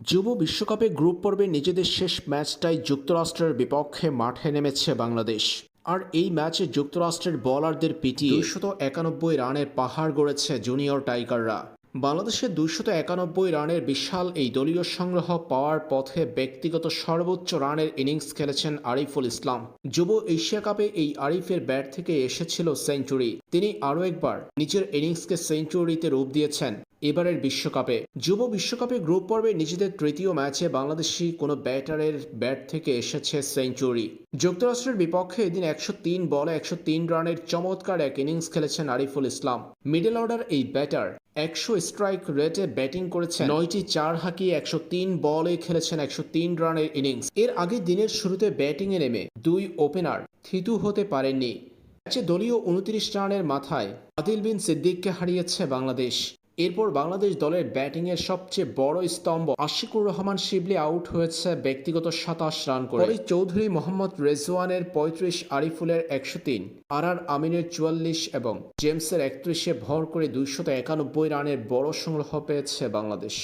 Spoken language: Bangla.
যুব বিশ্বকাপে গ্রুপ পর্বে নিজেদের শেষ ম্যাচটাই যুক্তরাষ্ট্রের বিপক্ষে মাঠে নেমেছে বাংলাদেশ। আর এই ম্যাচে যুক্তরাষ্ট্রের বলারদের পিটিয়ে দুশত একানব্বই রানের পাহাড় গড়েছে জুনিয়র টাইগাররা। বাংলাদেশের দুইশত একানব্বই রানের বিশাল এই দলীয় সংগ্রহ পাওয়ার পথে ব্যক্তিগত সর্বোচ্চ রানের ইনিংস খেলেছেন আরিফুল ইসলাম। যুব এশিয়া কাপে এই আরিফের ব্যাট থেকে এসেছিল সেঞ্চুরি। তিনি আরও একবার নিজের ইনিংসকে সেঞ্চুরিতে রূপ দিয়েছেন। এবারের বিশ্বকাপে। যুব বিশ্বকাপে গ্রুপ পর্বে নিজেদের তৃতীয় ম্যাচে বাংলাদেশি কোনো ব্যাটারের ব্যাট থেকে এসেছে সেঞ্চুরি। যুক্তরাষ্ট্রের বিপক্ষে এদিন একশো তিন বলে একশো তিন রানের চমৎকার এক ইনিংস খেলেছেন আরিফুল ইসলাম। মিডল অর্ডার এই ব্যাটার একশো স্ট্রাইক রেটে ব্যাটিং করেছেন। নয়টি চার হাঁকিয়ে একশো তিন বলে খেলেছেন একশো তিন রানের ইনিংস। এর আগে দিনের শুরুতে ব্যাটিংয়ে নেমে দুই ওপেনার থিতু হতে পারেননি। ম্যাচে দলীয় উনত্রিশ রানের মাথায় আদিল বিন সিদ্দিককে হারিয়েছে বাংলাদেশ। এরপর বাংলাদেশ দলের ব্যাটিংয়ের সবচেয়ে বড় স্তম্ভ আশিকুর রহমান শিবলি আউট হয়েছে ব্যক্তিগত সাতাশ রান করে। চৌধুরী মোহাম্মদ রেজওয়ানের পঁয়ত্রিশ, আরিফুলের একশো তিন আর আর আমিনের চুয়াল্লিশ এবং জেমসের একত্রিশে ভর করে দুইশত একানব্বই রানের বড় সংগ্রহ পেয়েছে বাংলাদেশ।